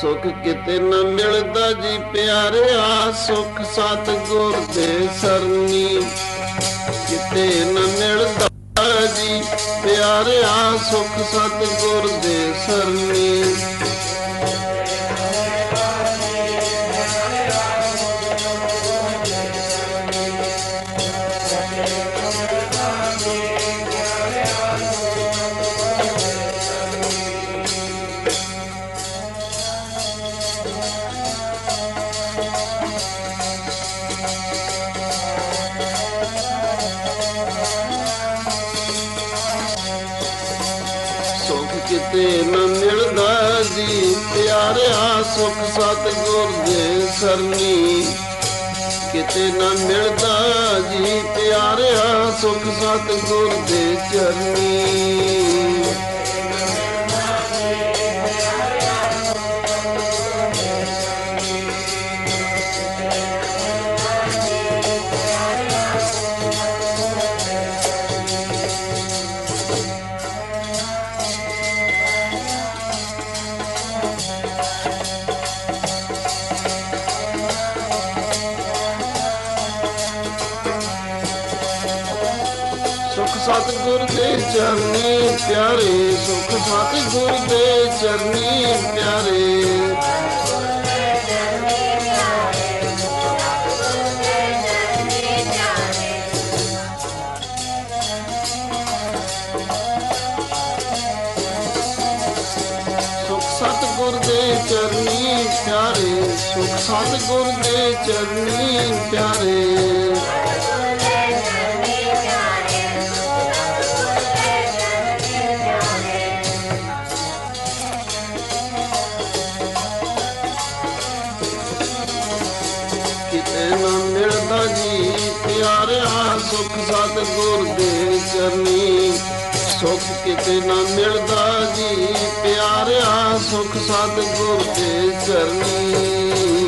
ਸੁਖ ਕਿਤੇ ਨਾ ਮਿਲਦਾ ਜੀ ਪਿਆਰਿਆ, ਸੁਖ ਸਤ ਗੁਰ ਦੇ ਸਰਨੀ। ਕਿਤੇ ਨਾ ਮਿਲਦਾ ਜੀ ਪਿਆਰਿਆ, ਸੁਖ ਸਤ ਗੁਰ ਦੇ ਸਰਨੀ। ਕਿਤੇ ਨਾ ਮਿਲਦਾ ਜੀ। ਪਿਆਰਿਆ ਸੁਖ ਸਤਗੁਰ ਦੇ ਸਰਨੀ। ਕਿਤੇ ਨਾ ਮਿਲਦਾ ਜੀ। ਪਿਆਰਿਆ ਸੁਖ ਸਤਗੁਰ ਦੇ ਚਰਨੀ। सतगुर के चरने प्यारे सुख सतगुर के चरने प्यारे। चरनी प्यारे। सुख सतगुर के चरनी प्यारे। ਕਿਤੇ ਨਾ ਮਿਲਦਾ ਜੀ, ਪਿਆਰਿਆ ਸੁਖ ਸਤਗੁਰ ਦੇ ਚਰਨੀ। ਸੁਖ ਕਿਤੇ ਨਾ ਮਿਲਦਾ ਜੀ, ਪਿਆਰਿਆ ਸੁਖ ਸਤਗੁਰ ਦੇ ਚਰਨੀ।